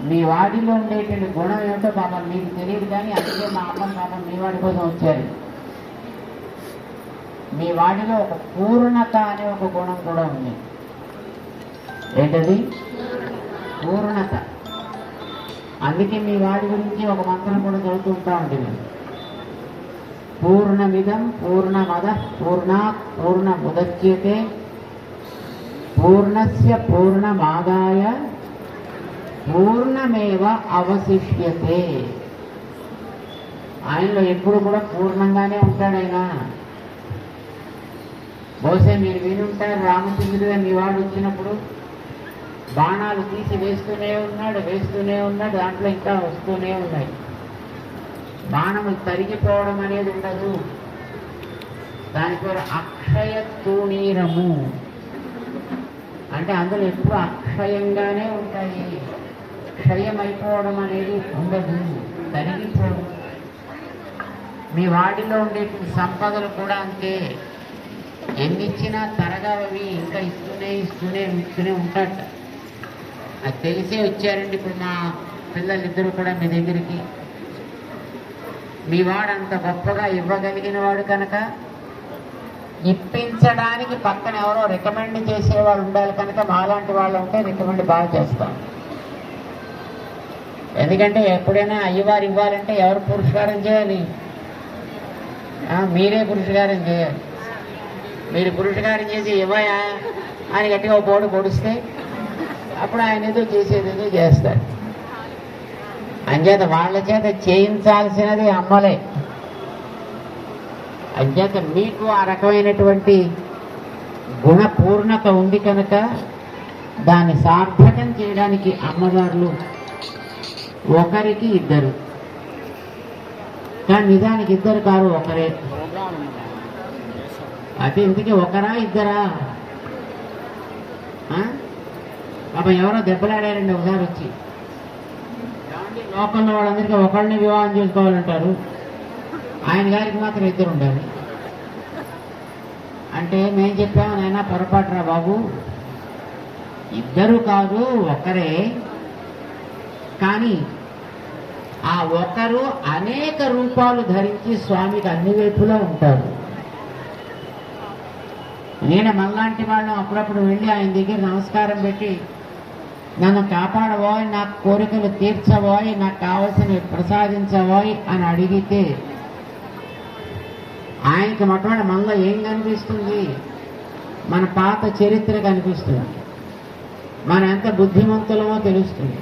మీ వాడిలో ఉండేటువంటి గుణం ఏమిటో పాపం మీకు తెలియదు కానీ అందుకే మా అమ్మ పాపం మీ వాడి కోసం వచ్చారు. మీ వాడిలో ఒక పూర్ణత అనే ఒక గుణం కూడా ఉంది. ఏంటది? పూర్ణత. అందుకే మీ వాడి గురించి ఒక మంత్రం కూడా చదువుతూ ఉంటా ఉంటుంది. పూర్ణమిదం పూర్ణమద పూర్ణ పూర్ణముదచ్యతే పూర్ణస్య పూర్ణమాదాయ పూర్ణమేవ అవశిష్యతే. ఆయనలో ఎప్పుడు కూడా పూర్ణంగానే ఉంటాడు ఆయన. బహుశా మీరు వినుంటారు రామచంద్రుడిగా మీ వాడు వచ్చినప్పుడు బాణాలు తీసి వేస్తూనే ఉన్నాడు వేస్తూనే ఉన్నాడు దాంట్లో ఇంకా వస్తూనే ఉన్నాయి. బాణము తరిగిపోవడం అనేది ఉండదు. దాని పేరు అక్షయ తూణీరము. అంటే అందులో ఎప్పుడు అక్షయంగానే ఉంటాయి. క్షయం అయిపోవడం అనేది ఉండదు. తరిగిపోవడం మీ వాడిలో ఉండేటువంటి సంపదలు కూడా అంతే. ఎన్నిచ్చినా తరగవి ఇంకా ఇస్తూనే ఇస్తూనే ఇస్తూనే ఉంటాట అది తెలిసే వచ్చారండి ఇప్పుడు మా పిల్లలిద్దరూ కూడా మీ దగ్గరికి. మీ వాడు అంత గొప్పగా ఇవ్వగలిగిన వాడు కనుక ఇప్పించడానికి పక్కన ఎవరో రికమెండ్ చేసేవాళ్ళు ఉండాలి కనుక మాలాంటి వాళ్ళు ఉంటే రికమెండ్ బాగా చేస్తాం ఎందుకంటే ఎప్పుడైనా అయ్యవారు ఇవ్వాలంటే ఎవరు పురస్కారం చేయాలి? మీరే పురుషకారం చేయాలి. మీరు పురస్కారం చేసి ఇవ్వయా? అని గట్టిగా ఒక పోడు పొడిస్తే అప్పుడు ఆయన ఏదో చేసేది ఏదో చేస్తాడు. అంచేత వాళ్ళ చేత చేయించాల్సినది అమ్మలే. అంచేత మీకు ఆ రకమైనటువంటి గుణపూర్ణత ఉంది కనుక దాన్ని సార్థకం చేయడానికి అమ్మగారులు ఒకరికి ఇద్దరు. కానీ నిజానికి ఇద్దరు కారు ఒకరే. అదే ఇందుకే ఒకరా ఇద్దరా? పాపం ఎవరో దెబ్బలాడారండి ఒకసారి వచ్చి. లోకల్లో వాళ్ళందరికీ ఒకళ్ళని వివాహం చేసుకోవాలంటారు. ఆయన గారికి మాత్రం ఇద్దరు ఉండాలి. అంటే మేము చెప్పాము నాయన పొరపాటురా బాబు. ఇద్దరు కాదు ఒకరే. కానీ ఆ ఒకరు అనేక రూపాలు ధరించి స్వామికి అన్ని వైపులా ఉంటారు. నేను మనలాంటి వాళ్ళం అప్పుడప్పుడు వెళ్ళి ఆయన దగ్గర నమస్కారం పెట్టి నన్ను కాపాడబోయ్ నాకు కోరికలు తీర్చబోయ్ నాకు కావలసినవి ప్రసాదించబోయ్ అని అడిగితే ఆయనకి మొట్టమొదటి మనలో ఏం కనిపిస్తుంది? మన పాత చరిత్ర కనిపిస్తుంది. మన ఎంత బుద్ధిమంతులమో తెలుస్తుంది.